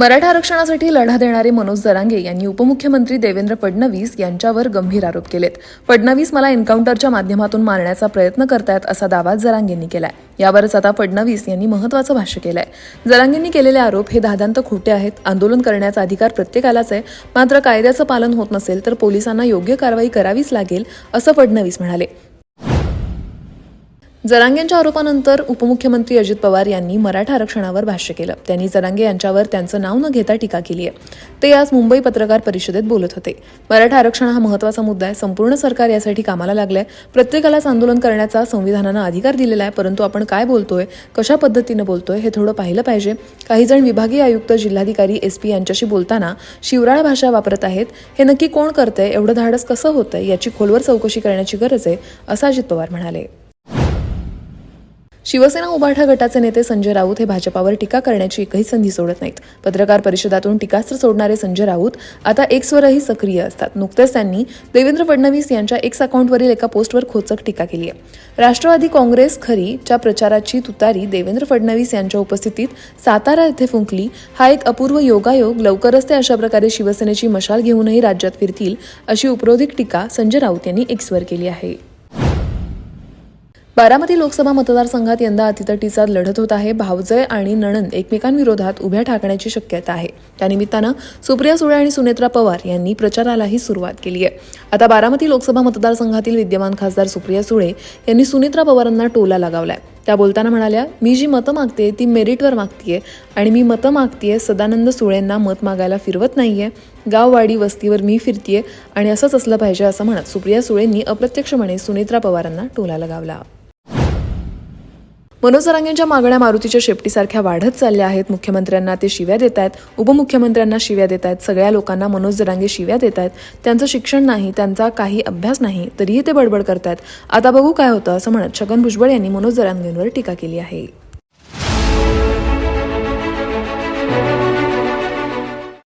मराठा आरक्षणासाठी लढा देणारे मनोज जरांगे यांनी उपमुख्यमंत्री देवेंद्र फडणवीस यांच्यावर गंभीर आरोप केलेत. फडणवीस मला एन्काउंटरच्या माध्यमातून मारण्याचा प्रयत्न करतायत असा दावा जरांगेंनी केलाय. यावरच आता फडणवीस यांनी महत्वाचं भाष्य केलंय. जरांगेंनी केलेले आरोप हे दादांत खोटे आहेत. आंदोलन करण्याचा अधिकार प्रत्येकालाच आहे. मात्र कायद्याचं पालन होत नसेल तर पोलिसांना योग्य कारवाई करावीच लागेल असं फडणवीस म्हणाले. जरांगेंच्या आरोपानंतर उपमुख्यमंत्री अजित पवार यांनी मराठा आरक्षणावर भाष्य केलं. त्यांनी जरांगे यांच्यावर त्यांचं नाव न घेता टीका केली आहे. ते आज मुंबई पत्रकार परिषदेत बोलत होते. मराठा आरक्षण हा महत्त्वाचा मुद्दा आहे. संपूर्ण सरकार यासाठी कामाला लागलंय. प्रत्येकालाच आंदोलन करण्याचा संविधानानं अधिकार दिलेला आहे. परंतु आपण काय बोलतोय कशा पद्धतीनं बोलतोय हे थोडं पाहिलं पाहिजे. काही जण विभागीय आयुक्त जिल्हाधिकारी एस पी यांच्याशी बोलताना शिवराळ भाषा वापरत आहेत. हे नक्की कोण करतंय? एवढं धाडस कसं होतंय? याची खोलवर चौकशी करण्याची गरज आहे असं अजित पवार म्हणाले. शिवसेना उभाठा गटाचे नेते संजय राऊत हे भाजपावर टीका करण्याची एकही संधी सोडत नाहीत. पत्रकार परिषदातून टीकास्त्र सोडणारे संजय राऊत आता एक्सवरही सक्रिय असतात. नुकतेच त्यांनी देवेंद्र फडणवीस यांच्या एक्स अकाउंटवरील एका पोस्टवर खोचक टीका केली आहे. राष्ट्रवादी काँग्रेस खरी च्या प्रचाराची तुतारी देवेंद्र फडणवीस यांच्या उपस्थितीत सातारा येथे फुंकली. हा एक अपूर्व योगायोग लवकरच ते अशा प्रकारे शिवसेनेची मशाल घेऊनही राज्यात फिरतील अशी उपरोधिक टीका संजय राऊत यांनी एक्सवर केली आहे. बारामती लोकसभा मतदारसंघात यंदा अतितटीचा लढत होत आहे. भावजय आणि नणंद एकमेकांविरोधात उभ्या ठाकण्याची शक्यता आहे. त्यानिमित्तानं सुप्रिया सुळे आणि सुनेत्रा पवार यांनी प्रचारालाही सुरुवात केली आहे. आता बारामती लोकसभा मतदारसंघातील विद्यमान खासदार सुप्रिया सुळे यांनी सुनेत्रा पवारांना टोला लगावलाय. त्या बोलताना म्हणाल्या मी जी मतं मागते ती मेरिटवर मागतीये आणि मी मतं मागतीये सदानंद सुळेंना मत मागायला फिरवत नाहीये. गाववाडी वस्तीवर मी फिरतीये आणि असंच असलं पाहिजे असं म्हणत सुप्रिया सुळेंनी अप्रत्यक्षपणे सुनेत्रा पवारांना टोला लगावला. मनोज जरांगेंच्या मागण्या मारुतीच्या शेपटीसारख्या वाढत चालल्या आहेत. मुख्यमंत्र्यांना ते शिव्या देत आहेत. उपमुख्यमंत्र्यांना शिव्या देत आहेत. सगळ्या लोकांना मनोज जरांगे शिव्या देत आहेत. त्यांचं शिक्षण नाही त्यांचा काही अभ्यास नाही तरीही ते बडबड करतायत आता बघू काय होतं असं म्हणत छगन भुजबळ यांनी मनोज जरांगेंवर टीका केली आहे.